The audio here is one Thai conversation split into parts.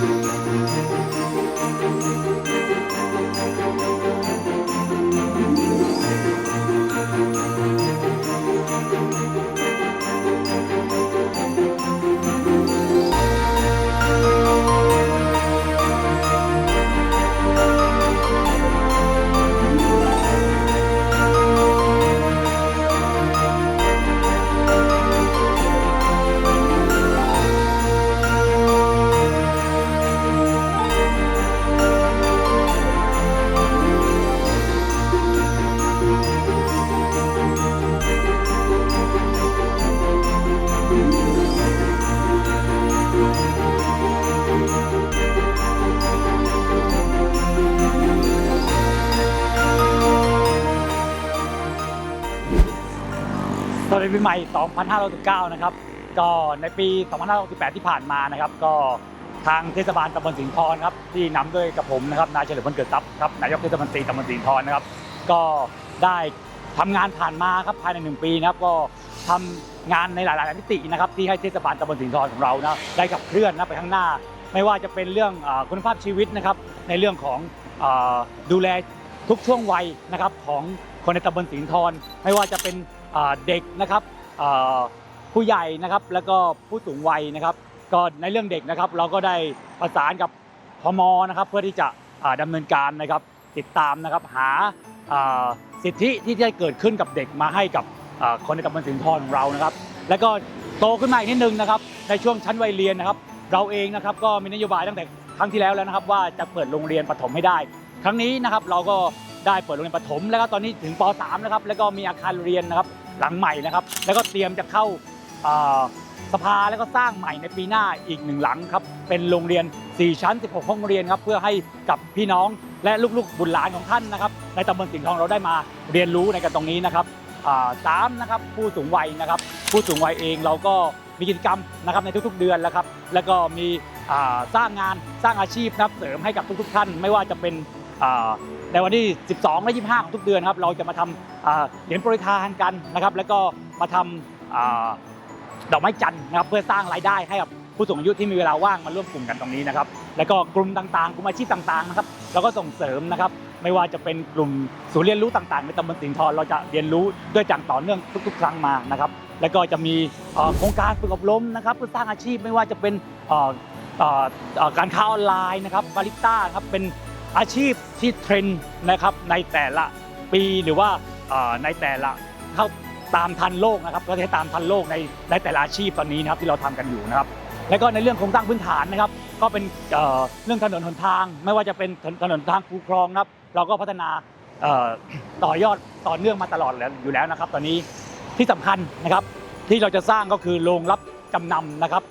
สวั สดีปีใหม่ 2569 นะครับ ก็ในปี 2568 ที่ผ่านมานะครับ ก็ทางเทศบาลตำบลสิงห์ทรครับที่นำด้วยกับผมนะครับนายเฉลิมพลเกิดทรัพย์ครับนายกเทศมนตรีตำบลสิงห์ทรนะครับ ก็ได้ทำงานผ่านมาครับภายในหนึ่งปีนะครับก็ทำงานในหลาย ๆ มิตินะครับที่ให้เทศบาลตำบลสิงห์ทรของเรานะได้ขับเคลื่อนนะไปข้างหน้า ไม่ว่าจะเป็นเรื่องคุณภาพชีวิตนะครับในเรื่องของดูแลทุกช่วงวัยนะครับของคนในตำบลสิงห์ทรไม่ว่าจะเป็น เด็กนะครับผู้ใหญ่นะครับแล้วก็ผู้สูงวัยนะครับ ก็ในเรื่องเด็กนะครับ เราก็ได้ประสานกับพมนะครับ เพื่อที่จะอ่าดำเนินการนะครับติดตามนะครับหาสิทธิที่ได้เกิดขึ้นกับเด็กมาให้กับคนในตำบลสิงทรของเรานะครับ แล้วก็โตขึ้นมาอีกนิดนึงนะครับ ในช่วงชั้นวัยเรียนนะครับ เราเองนะครับก็มีนโยบายตั้งแต่ครั้งที่แล้วแล้วนะครับ ว่าจะเปิดโรงเรียนประถมให้ได้ ครั้งนี้นะครับเราก็ ได้เปิดโรงเรียนประถม แล้วก็ตอนนี้ถึงป .3 นะครับแล้วก็มีอาคารเรียนนะครับหลังใหม่นะครับ แล้วก็เตรียมจะเข้าสภาแล้วก็สร้างใหม่ในปีหน้าอีกหนึ่งหลังครับเป็นโรงเรียน 4 ชั้น 16 ห้องเรียนครับเพื่อให้กับพี่น้องและลูกๆบุตรหลานของท่านนะครับในตำบลสิงห์ทองเราได้มาเรียนรู้ในกันตรงนี้นะครับอ่าสามนะครับผู้สูงวัยนะครับ ผู้สูงวัยเองเราก็มีกิจกรรมนะครับในทุกๆเดือนแล้วครับ แล้วก็มีสร้างงานสร้างอาชีพนะครับเสริมให้กับทุกๆท่าน ไม่ว่าจะเป็น ในวันที่ 12 และ 25 ของทุกเดือนครับเราจะมาทำเหรียญโปรยทานกันนะครับ แล้วก็มาทำดอกไม้จันทร์นะครับเพื่อสร้างรายได้ให้กับผู้สูงอายุที่มีเวลาว่างมาร่วมกลุ่มกันตรงนี้นะครับ แล้วก็กลุ่มต่างๆ กลุ่มอาชีพต่างๆนะครับเราก็ส่งเสริมนะครับ ไม่ว่าจะเป็นกลุ่มศูนย์เรียนรู้ต่างๆในตำบลสิงห์ทรเราจะเรียนรู้ด้วยอย่างต่อเนื่องทุก ๆ ครั้งมานะครับ แล้วก็จะมีโครงการฝึกอบรมนะครับ เพื่อสร้างอาชีพไม่ว่าจะเป็นการค้าออนไลน์นะครับบาริสต้าครับเป็น อาชีพที่เทรนด์นะครับในแต่ละปีหรือว่าในแต่ละเข้าตามทันโลกนะครับก็จะตามทันโลกในในแต่ละอาชีพตอนนี้นะครับที่เราทำกันอยู่นะครับ แล้วก็ในเรื่องโครงสร้างพื้นฐานนะครับ ก็เป็นเรื่องถนนหนทาง ไม่ว่าจะเป็นถนนทางคูคลองนะครับ เราก็พัฒนาต่อยอดต่อเนื่องมาตลอดแล้วอยู่แล้วนะครับ ตอนนี้ที่สำคัญนะครับที่เราจะสร้างก็คือโรงรับจำนำนะครับ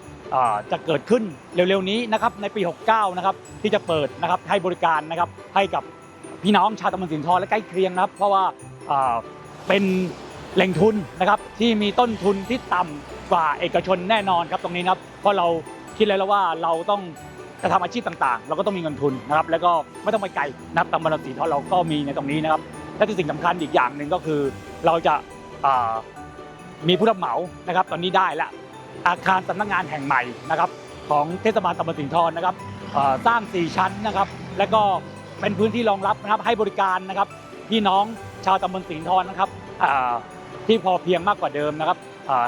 จะเกิดขึ้นเร็วๆนี้นะครับในปี 69 นะครับที่จะเปิดนะครับให้บริการนะครับให้กับพี่น้องชาวตำบลสินทรและใกล้เคียงนะครับ เพราะว่าเป็นแหล่งทุนนะครับที่มีต้นทุนที่ต่ำกว่าเอกชนแน่นอนครับตรงนี้นะครับเพราะเราคิดเลยแล้วว่าเราต้องจะทำอาชีพต่างๆ เราก็ต้องมีเงินทุนนะครับ แล้วก็ไม่ต้องไปไกลนับตำบลสีทรเราก็มีในตรงนี้นะครับ และที่สิ่งสำคัญอีกอย่างหนึ่งก็คือเราจะมีผู้รับเหมานะครับ ตอนนี้ได้ละ อาคารสำนักงานแห่งใหม่นะครับของเทศบาลตำบลสิงห์ทรนนะครับสร้าง 4 ชั้นนะครับ และก็เป็นพื้นที่รองรับนะครับให้บริการนะครับพี่น้องชาวตำบลสิงห์ทรนนะครับที่พอเพียงมากกว่าเดิมนะครับ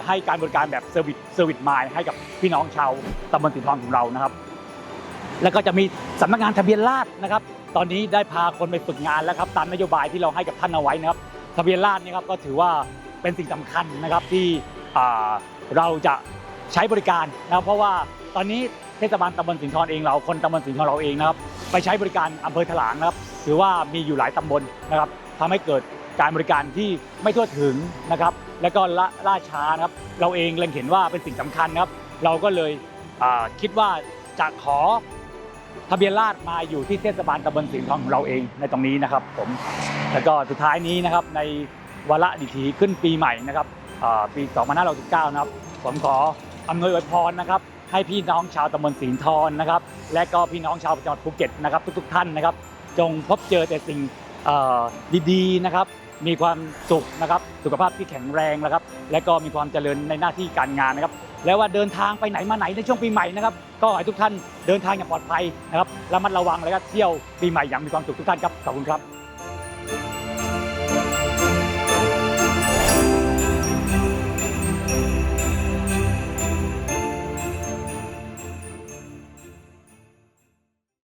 ให้การบริการแบบเซอร์วิสเซอร์วิสมายให้กับพี่น้องชาวตำบลสิงห์ทรของเรานะครับ แล้วก็จะมีสำนักงานทะเบียนราษฎรนะครับ ตอนนี้ได้พาคนไปฝึกงานแล้วครับตามนโยบายที่เราให้กับท่านเอาไว้นะครับ ทะเบียนราษฎรนี่ครับก็ถือว่าเป็นสิ่งสำคัญนะครับที่เราจะ ใช้บริการนะครับเพราะว่าตอนนี้เทศบาลตำบลสิงห์ทรเองเราคนตำบลสิงห์ทรเราเองนะครับไปใช้บริการอำเภอถลางนะครับถือว่ามีอยู่หลายตำบลนะครับทำให้เกิดการบริการที่ไม่ทั่วถึงนะครับและก็ล,ล่าช้านะครับเราเองเล็งเห็นว่าเป็นสิ่งสำคัญนะครับเราก็เลยคิดว่าจะขอทะเบียนราษฎร์มาอยู่ที่เทศบาลตำบลสิงห์ทรของเราเองในตรงนี้นะครับผมแล้วก็สุดท้ายนี้นะครับในวาระดิถีขึ้นปีใหม่นะครับอ่าปี 2569 นะครับผมขอ อำนวยอวยพรนะครับ ให้พี่น้องชาวตำบลสิงห์ทรนะครับ และก็พี่น้องชาวจังหวัดภูเก็ตนะครับทุกๆท่านนะครับ จงพบเจอแต่สิ่งดีๆนะครับ มีความสุขนะครับ สุขภาพที่แข็งแรงนะครับ และก็มีความเจริญในหน้าที่การงานนะครับ แล้วว่าเดินทางไปไหนมาไหนในช่วงปีใหม่นะครับ ก็ให้ทุกท่านเดินทางอย่างปลอดภัยนะครับระมัดระวังแล้วก็เที่ยวปีใหม่อย่างมีความสุขทุกท่านครับขอบคุณครับ